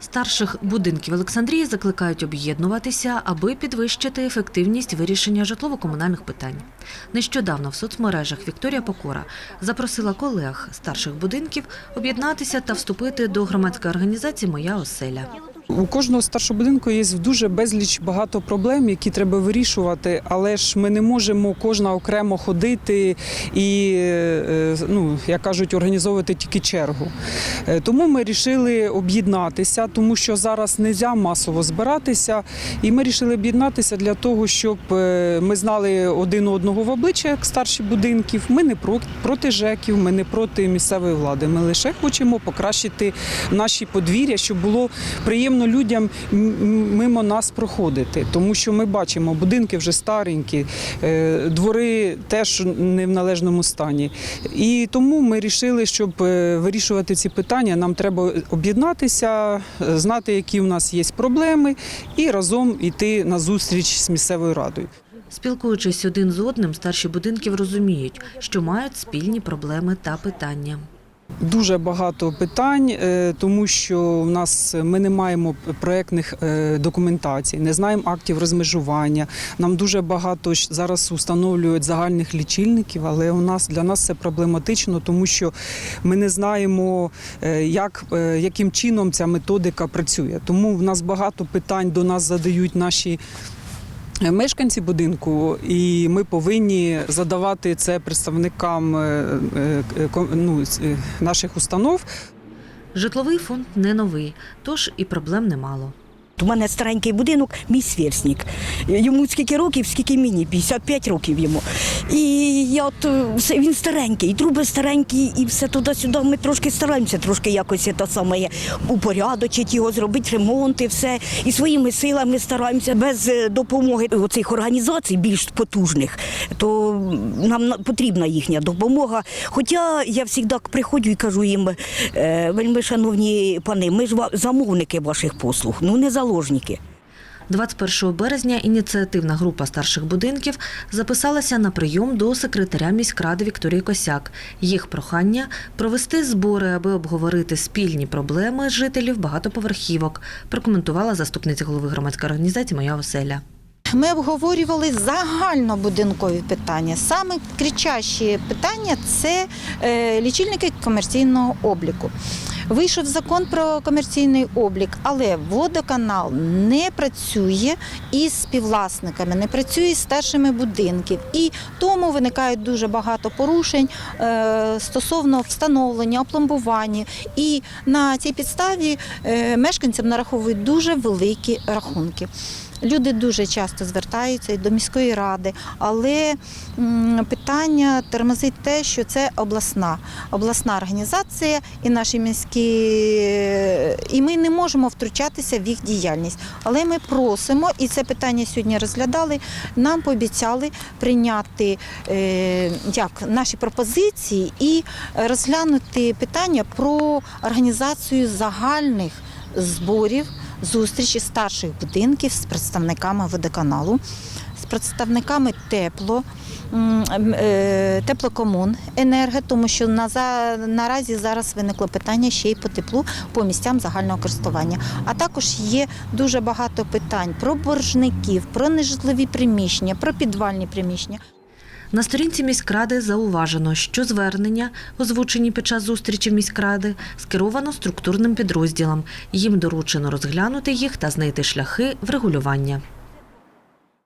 Старших будинків Олександрії закликають об'єднуватися, аби підвищити ефективність вирішення житлово-комунальних питань. Нещодавно в соцмережах Вікторія Покора запросила колег старших будинків об'єднатися та вступити до громадської організації Моя оселя. У кожного старшого будинку є дуже безліч багато проблем, які треба вирішувати, але ж ми не можемо кожна окремо ходити і, е, ну, як кажуть, організовувати тільки чергу. Е, Тому ми вирішили об'єднатися, тому що зараз не можна масово збиратися. І ми вирішили об'єднатися для того, щоб е, ми знали один одного в обличчя як старші будинків. Ми не проти ЖЕКів, ми не проти місцевої влади. Ми лише хочемо покращити наші подвір'я, щоб було приємно людям м- м- мимо нас проходити. Тому що ми бачимо, будинки вже старенькі, е, двори теж не в належному стані. І тому ми вирішили, щоб е, вирішувати ці питання, нам треба об'єднатися, знати, які у нас є проблеми, і разом йти на зустріч з місцевою радою. Спілкуючись один з одним, старші будинків розуміють, що мають спільні проблеми та питання. Дуже багато питань, е, тому що в нас ми не маємо проектних е, документацій, не знаємо актів розмежування. Нам дуже багато зараз установлюють загальних лічильників, але у нас для нас це проблематично, тому що ми не знаємо, е, як, е, яким чином ця методика працює. Тому в нас багато питань до нас задають наші. Мешканці будинку, і ми повинні задавати це представникам е, е, ну, е, наших установ. Житловий фонд не новий, тож і проблем немало. У мене старенький будинок, мій сверстник. Йому скільки років, скільки мені, 55 років йому. І я от е, він старенький, і труби старенькі, і все туди-сюди. Ми трошки стараємося, трошки якось те саме упорядочити його, зробити ремонт і все. І своїми силами стараємося без е, допомоги оцих організацій більш потужних, то нам потрібна їхня допомога. Хоча я завжди приходжу і кажу їм, е, вельми шановні пани, ми ж замовники ваших послуг, ну не заложники. 21 березня ініціативна група старших будинків записалася на прийом до секретаря міськради Вікторії Косяк. Їх прохання провести збори, аби обговорити спільні проблеми жителів багатоповерхівок, прокоментувала заступниця голови громадської організації Моя оселя. Ми обговорювали загальнобудинкові питання. Саме кричащі питання це е, лічильники комерційного обліку. Вийшов закон про комерційний облік, але водоканал не працює із співвласниками, не працює з старшими будинків. І тому виникає дуже багато порушень е, стосовно встановлення, опломбування. І на цій підставі е, мешканцям нараховують дуже великі рахунки. Люди дуже часто звертаються і до міської ради, але питання тормозить те, що це обласна, обласна організація і наші міські, і ми не можемо втручатися в їх діяльність. Але ми просимо, і це питання сьогодні розглядали. Нам пообіцяли прийняти е, як наші пропозиції і розглянути питання про організацію загальних зборів зустрічі старших будинків з представниками водоканалу, з представниками тепло. е, Теплокомун енерго, тому що на наразі зараз виникло питання ще й по теплу по місцям загального користування. А також є дуже багато питань про боржників, про нежитлові приміщення, про підвальні приміщення. На сторінці міськради зауважено, що звернення, озвучені під час зустрічі міськради, скеровано структурним підрозділам. Їм доручено розглянути їх та знайти шляхи врегулювання.